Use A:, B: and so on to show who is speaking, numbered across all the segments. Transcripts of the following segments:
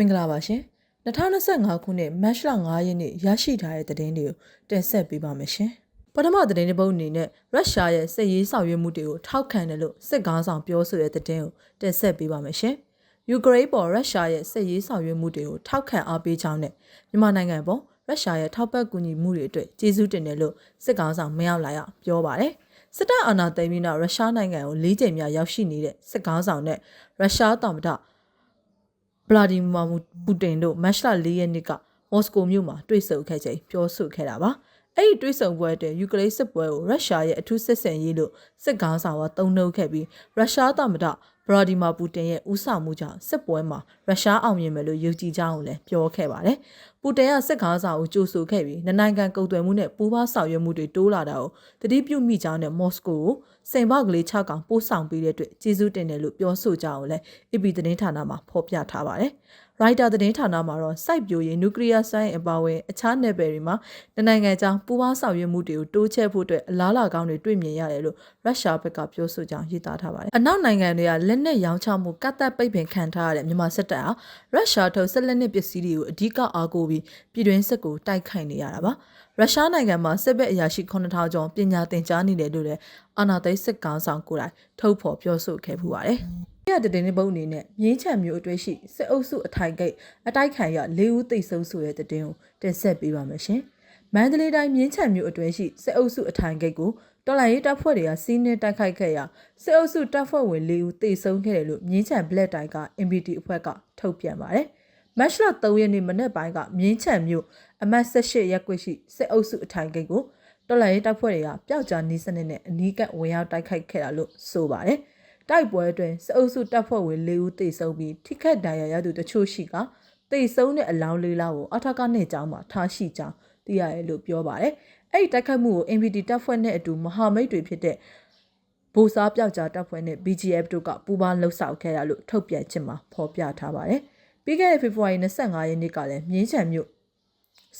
A: မင်္ဂလာပါရှင်2025ခုနှစ်မတ်လ9ရက်နေ့ရရှိထားတဲ့သတင်းတွေကိုတင်ဆက်ပေးပါမယ်ရှင်ပထမသတင်းတစ်ပုဒ်အနေနဲ့ရုရှားရဲ့စစ်ရေးဆောင်ရွက်မှုတွေကိုထောက်ခံတယ်လို့စစ်ကားဆောင်ပြောဆိုတဲ့သတင်းကိုတင်ဆက်ပေးပါမယ်ရှင်ယူကရိန်းပေါ်ရုရှားရဲ့စစ်ရေးဆောင်ရွက်မှုတွေကိုထောက်ခံအားပေးကြောင်းနဲ့မြန်မာနိုင်ငံပေါ်ရုရှားရဲ့ထောက်ပံ့ကူညီမှုတွေအတွက်ကျေးဇူးတင်တယ်လို့စစ်ကောင်ဆောင်မရောက်လာရပြောပါတယ်စစ်တပ်အာဏာသိမ်းပြီးနောက်ရုရှားနိုင်ငံကို၄ကြိမ်မြောက်ရောက်ရှိနေတဲ့စစ်ကောင်ဆောင်နဲ့ရုရှားသမ္မတ ဗလာဒီမီပူတင်တို့မတ်လ၄ရက်နေ့ကမော်စကိုမြို့မှာတွေ့ဆုံခဲ့ချိန်ပြောဆိုခဲ့တာပါအဲ့ဒီတွေ့ဆုံပွဲအတွင်းယူကရိန်းစစ်ပွဲကိုရုရှားရဲ့အထူးစစ်ဆင်ရေးလို့စစ်ကောင်ဆောင်ကတုံ့နှုတ်ခဲ့ပြီးရုရှားသမ္မတ ဗလာဒီမာပူတင်ရဲ့ဦးဆောင်မှုကြောင့်စစ်ပွဲမှာရုရှားအောင်မြင်မယ်လို့ယုံကြည်ကြောင်းလည်းပြောခဲ့ပါတယ်။ပူတင်ကစစ်ကားဆောင်ကိုကြိုဆိုခဲ့ပြီးနိုင်ငံကုန်သွယ်မှုနဲ့ပူးပေါင်းဆောင်ရွက်မှုတွေတိုးလာတာကိုတတိပြုမိကြောင်းနဲ့မော်စကိုကိုစိန်ပေါက်ကလေး6កောင်ပို့ဆောင်ပေးတဲ့အတွက်ကျေးဇူးတင်တယ်လို့ပြောဆိုကြအောင်လည်း AP သတင်းဌာနမှဖော်ပြထားပါတယ်။ ရိုက်တာသတင်းဌာနမှာတော့စိုက်ပျိုးရေးနျူကလ িয়ার ဆိုင်းအပါအဝင်အခြားနယ်ပယ်တွေမှာနိုင်ငံခြားပူးပေါင်းဆောင်ရွက်မှုတွေကိုတိုးချဲ့ဖို့အတွက်အလားအလာကောင်းတွေတွေ့မြင်ရတယ်လို့ရုရှားဘက်ကပြောဆိုကြောင်းရေးသားထားပါတယ်။အနောက်နိုင်ငံတွေကလက်နက်ရောင်းချမှုကတ်သက်ပိတ်ပင်ခံထားရတဲ့မြန်မာစစ်တပ်ဟာရုရှားထုတ်ဆက်လက်နက်ပစ္စည်းတွေကိုအဓိကအားကိုးပြီးပြည်တွင်းစစ်ကိုတိုက်ခိုက်နေရတာပါ။ရုရှားနိုင်ငံမှာစစ်ဘက်အရာရှိ9000ကျော်ပညာသင်ကြားနေတယ်လို့လည်းအာနာသိစစ်ကောင်ဆောင်ကိုယ်တိုင်ထုတ်ဖော်ပြောဆိုခဲ့ပူပါတယ်။ ရတဲ့တဲ့ပုံအနေနဲ့မြင်းချံမျိုးအတွဲရှိစစ်အုပ်စုအထိုင်ဂိတ်အတိုက်ခံရ၄ဦးသိဆုံးဆိုတဲ့တဲ့င်းကိုတင်ဆက်ပေးပါမယ်ရှင်။မန္တလေးတိုင်းမြင်းချံမျိုးအတွဲရှိစစ်အုပ်စုအထိုင်ဂိတ်ကိုတော်လိုင်းရေးတပ်ဖွဲ့တွေကစီးနှင်းတိုက်ခိုက်ခဲ့ရာစစ်အုပ်စုတပ်ဖွဲ့ဝင်၄ဦးသိဆုံးခဲ့တယ်လို့မြင်းချံဘလက်တိုင်းက MPT အဖွဲ့ကထုတ်ပြန်ပါတယ်။မတ်လ3ရက်နေ့မနေ့ပိုင်းကမြင်းချံမျိုးအမတ်18ရက်ကွရှိစစ်အုပ်စုအထိုင်ဂိတ်ကိုတော်လိုင်းရေးတပ်ဖွဲ့တွေကပျောက်ကြားနီးစနစ်နဲ့အနီးကပ်ဝင်ရောက်တိုက်ခိုက်ခဲ့တာလို့ဆိုပါတယ်။ တိုက်ပွဲအတွင်းစအုပ်စုတပ်ဖွဲ့ဝင်၄ဦးသေဆုံးပြီးထိခိုက်ဒဏ်ရာရသူတချို့ရှိကသေဆုံးတဲ့အလောင်းလေးလားကိုအထက်ကနဲ့ကြောင်းမှာထားရှိကြောင်းသိရတယ်လို့ပြောပါတယ်။အဲ့ဒီတိုက်ခိုက်မှုကို MPD တပ်ဖွဲ့နဲ့အတူမဟာမိတ်တွေဖြစ်တဲ့ဗိုလ်စားပြောက်ကြားတပ်ဖွဲ့နဲ့ BGF တို့ကပူးပေါင်းလှုပ်ဆောင်ခဲ့ရလို့ထုတ်ပြန်ချက်မှာဖော်ပြထားပါတယ်။ပြီးခဲ့တဲ့ဖေဖော်ဝါရီ25ရက်နေ့ကလည်းမြင်းချံမြို့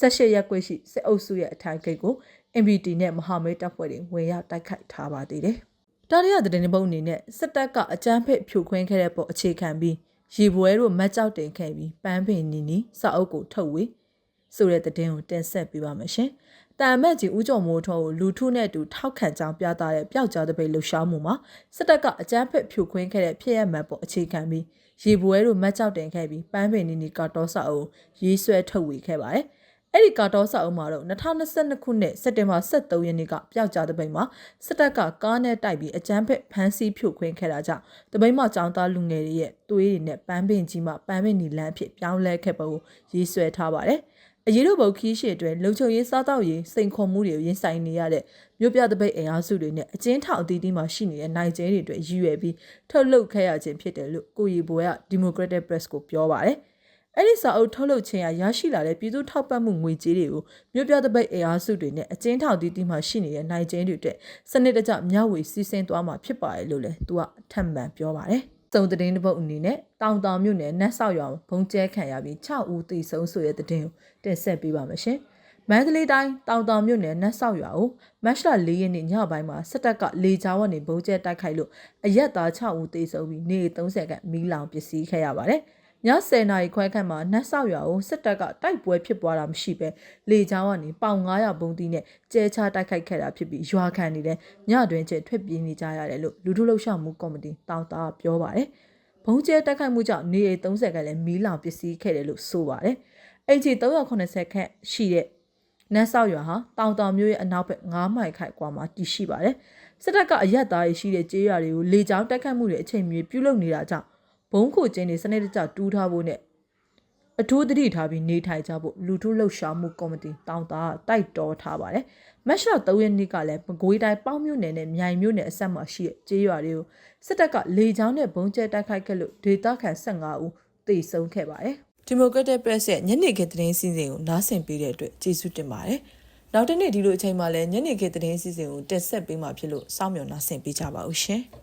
A: 18ရက်ကွေ့ရှိစစ်အုပ်စုရဲ့အထိုင်ဂိတ်ကို MPD နဲ့မဟာမိတ်တပ်ဖွဲ့တွေဝင်ရောက်တိုက်ခိုက်ထားပါသေးတယ်။ တာရီယာသတင်းပုံအနေနဲ့စစ်တပ်ကအကြမ်းဖက်ဖြိုခွင်းခဲ့တဲ့ပေါ်အခြေခံပြီးရေပွဲတို့မတ်ကြောက်တင်ခဲ့ပြီးပန်းပင်နီနီစာအုပ်ကိုထုတ်ဝေဆိုတဲ့သတင်းကိုတင်ဆက်ပေးပါမယ်ရှင်။တာမက်ကြီးဦးကျော်မိုးထွန်းကိုလူထုနဲ့အတူထောက်ခံကြောင်းပြသတဲ့ပျောက်ကြားတပိတ်လှူရှားမှုမှာစစ်တပ်ကအကြမ်းဖက်ဖြိုခွင်းခဲ့တဲ့ဖြစ်ရမှန်ပေါ်အခြေခံပြီးရေပွဲတို့မတ်ကြောက်တင်ခဲ့ပြီးပန်းပင်နီနီကတော့စာအုပ်ရေးဆွဲထုတ်ဝေခဲ့ပါတယ်။ အဲ့ဒီကာတော်စာအုပ်မှာတော့2022ခုနှစ်စက်တင်ဘာ23ရက်နေ့ကပျောက်ကြားတဲ့ပိတ်မှာစစ်တပ်ကကားနဲ့တိုက်ပြီးအကြမ်းဖက်ဖမ်းဆီးဖြိုခွင်းခဲ့တာကြောင့်တပိတ်မှာចောင်းသားလူငယ်တွေရဲ့သွေးတွေနဲ့ပန်းပင်ကြီးမှပန်းပင်နီလန်းဖြစ်ပြောင်းလဲခဲ့ပုံရေးဆွဲထားပါတယ်။အရေးတို့ဘုတ်ခီးရှည်အတွင်းလုံခြုံရေးစားတောက်ရေးစိန်ခေါ်မှုတွေရင်ဆိုင်နေရတဲ့မြို့ပြတပိတ်အင်အားစုတွေနဲ့အကျဉ်းထောင်အသီးသီးမှာရှိနေတဲ့နိုင်ကျဲတွေအတွက်ရည်ရွယ်ပြီးထုတ်လုပ်ခဲ့ရခြင်းဖြစ်တယ်လို့ကိုရီဘွယ်က Democratic Press ကိုပြောပါတယ်။ အဲ့ဒီစာအုပ်ထုတ်လုပ်ခြင်းအရရှိလာတဲ့ပြည်သူထောက်ပံ့မှုငွေကြေးတွေကိုမြို့ပြတပိတ်အင်အားစုတွေနဲ့အကျဉ်းထောင်တီးတီးမှရှိနေတဲ့နိုင်ကျင်းတွေအတွက်စနစ်တကျမျှဝေစီစဉ်သွားမှာဖြစ်ပါတယ်လို့လည်းသူကထပ်မံပြောပါတယ်။စုံသတင်းတစ်ပုဒ်အနေနဲ့တောင်တောင်မြို့နယ်နတ်ဆောက်ရွာဘုံကျဲခံရပြီး6ဦးသေဆုံးဆိုတဲ့သတင်းကိုတင်ဆက်ပေးပါမယ်ရှင်။မန္တလေးတိုင်းတောင်တောင်မြို့နယ်နတ်ဆောက်ရွာကိုမတ်လ၄ရက်နေ့ညပိုင်းမှာစစ်တပ်ကလေကြောင်းကနေဘုံကျဲတိုက်ခိုက်လို့အရက်သား6ဦးသေဆုံးပြီးနေ30ခန့်မီးလောင်ပစ္စည်းခဲ့ရပါတယ်။ည 10နာရီခွဲခန့်မှာနတ်ဆောက်ရွာကိုစစ်တပ်ကတိုက်ပွဲဖြစ်ပွားတာမရှိပဲလေကြောင်းကနေပေါင်900ဘုံတီးနဲ့ကျဲချတိုက်ခိုက်ခဲ့တာဖြစ်ပြီးရွာခံတွေလည်းညတွင်ကျထွက်ပြေးနေကြရတယ်လို့လူထုလှုပ်ရှားမှုကော်မတီတောင်းတာပြောပါတယ်။ဘုံကျဲတိုက်ခိုက်မှုကြောင့်နေအိမ်30ခန့်လည်းမီးလောင်ပစ္စည်းခဲ့တယ်လို့ဆိုပါတယ်။အိမ်ကြီး380ခန့်ရှိတဲ့နတ်ဆောက်ရွာဟာတောင်တောင်မြို့ရဲ့အနောက်ဘက်9မိုင်ခန့်ကွာမှာတည်ရှိပါတယ်။စစ်တပ်ကအရက်သားရရှိတဲ့ကျေးရွာတွေကိုလေကြောင်းတိုက်ခတ်မှုတွေအချိန်မီပြုလုပ်နေတာကြောင့် ဘုံခိုကျင်းတွေစနစ်တကျတူးထားဖို့နဲ့အထူးသတိထားပြီးနေထိုင်ကြဖို့လူထုလှုပ်ရှားမှုကော်မတီတောင်းတာတိုက်တော်ထားပါတယ်။မက်ရှော့3ရက်နေ့ကလည်းမကွေးတိုင်းပေါင်းမြို့နယ်နဲ့မြိုင်မြို့နယ်အဆက်မှာရှိတဲ့ကျေးရွာတွေကိုစစ်တပ်ကလေကြောင်းနဲ့ဘုံကျဲတိုက်ခိုက်ခဲ့လို့ဒေသခံ15ဦးသေဆုံးခဲ့ပါတယ်။ Democratic Press ရဲ့ညနေခင်းသတင်းစီစဉ်ကိုနားဆင်ပေးတဲ့အတွက်ကျေးဇူးတင်ပါတယ်။နောက်တစ်နေ့ဒီလိုအချိန်မှလည်းညနေခင်းသတင်းစီစဉ်ကိုတက်ဆက်ပေးမှာဖြစ်လို့စောင့်မျှော်နားဆင်ပေးကြပါဦးရှင်။